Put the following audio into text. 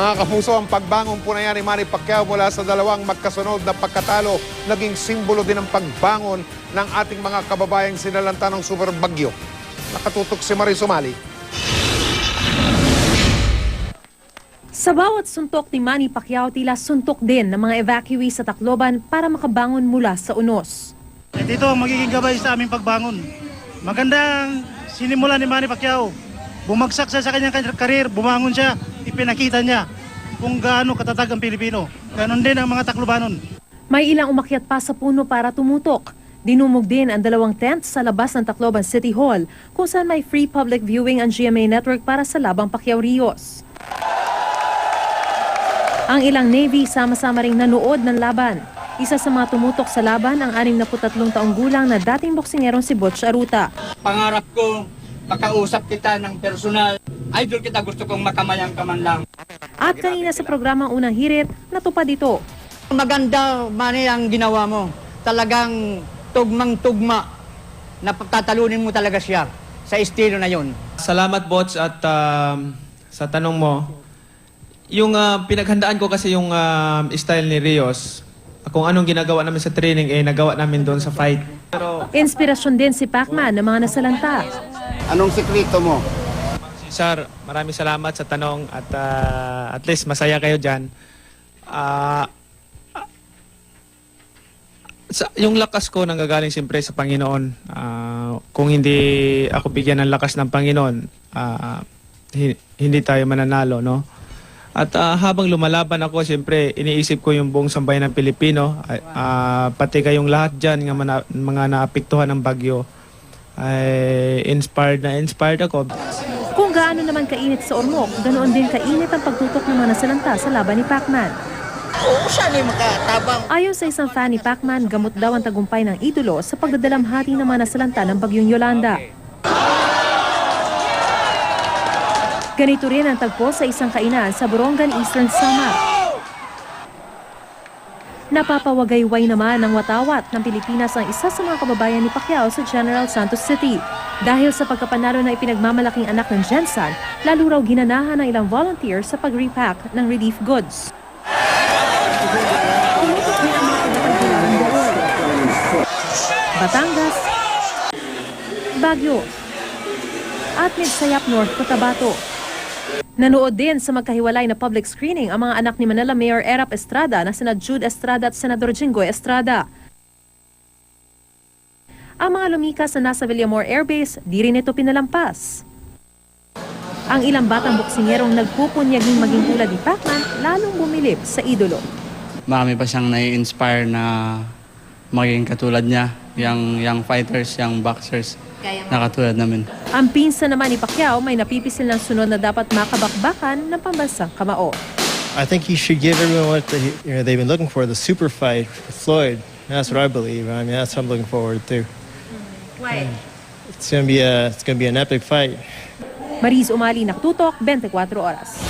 Mga kapuso, ang pagbangon po na yan ni Manny Pacquiao mula sa dalawang magkasunod na pagkatalo, naging simbolo din ng pagbangon ng ating mga kababayang sinalanta ng super bagyo. Nakatutok si Marie Sumali. Sa bawat suntok ni Manny Pacquiao, tila suntok din ng mga evacuees sa Tacloban para makabangon mula sa unos. At ito ang magiging gabay sa aming pagbangon. Magandang sinimula ni Manny Pacquiao. Bumagsak siya sa kanyang karir, bumangon siya, ipinakita niya kung gaano katatag ang Pilipino. Ganon din ang mga Taclobanon. May ilang umakyat pa sa puno para tumutok. Dinumog din ang dalawang tent sa labas ng Tacloban City Hall kung saan may free public viewing ang GMA Network para sa Labang Pacquiao Rios. Ang ilang Navy sama-sama ring nanood ng laban. Isa sa mga tumutok sa laban ang 63 taong gulang na dating boksingerong si Butch Aruta. pangarap ko makausap kita ng personal. Idol kita gusto kong makamayang ka man lang. At kanina sa programang Unang Hirit, natupad ito. Maganda mani ang ginawa mo. Talagang tugmang-tugma na tatalunin mo talaga siya sa estilo na yon. Salamat, Bots, at um, sa tanong mo. Yung uh, pinaghandaan ko kasi yung um, style ni Rios, kung anong ginagawa namin sa training, eh, nagawa namin doon sa fight. Pero, Inspirasyon din si Pacman ng mga nasalanta. Anong sikreto mo? Sir, maraming salamat sa tanong at uh, at least masaya kayo dyan. Ah, sa, yung lakas ko nanggagaling siyempre sa Panginoon. Ah, kung hindi ako bigyan ng lakas ng Panginoon, hi- hindi tayo mananalo, no? At ah, habang lumalaban ako, siyempre, iniisip ko yung buong sambayan ng Pilipino, ah, pati kayong lahat dyan, nga mana- mga naapektuhan ng bagyo, ay inspired na inspired ako. Kung gaano naman kainit sa Ormoc, ganoon din kainit ang pagtutok ng mga nasalanta sa laban ni Pacman. Ayon sa isang fan ni Pacman, gamot daw ang tagumpay ng idolo sa pagdadalamhati ng mga nasalanta ng bagyong Yolanda. Ganito rin ang tagpo sa isang kainan sa Borongan, Eastern Samar. Napapawagayway naman ng watawat ng Pilipinas ang isa sa mga kababayan ni Pacquiao sa General Santos City. Dahil sa pagkapanalo na ipinagmamalaking anak ng Jensen, lalo raw ginanahan ng ilang volunteers sa pag-repack ng relief goods. Ang. Batangas, Baguio, at Midsayap North Cotabato. Nanood din sa magkahiwalay na public screening ang mga anak ni Manila Mayor Erap Estrada na sina Jude Estrada at Senador Jinggoy Estrada. Ang mga lumikas na nasa Villamor Air Base, di rin ito pinalampas. Ang ilang batang boksingerong nagpupunyaging maging tulad ni Pacman, lalong bumilib sa idolo. marami pa siyang nai-inspire na maging katulad niya, yung young fighters, young boxers na katulad namin. Ang pinsa naman ni Pacquiao may napipisil ng sunod na dapat makabakbakan ng pambansang kamao. I think he should give everyone what the, you know, they've been looking for, the super fight with Floyd. That's what I believe. I mean, that's what I'm looking forward to. Why? It's gonna be a, it's gonna be an epic fight. Mariz Umali, Naktutok, 24 Oras.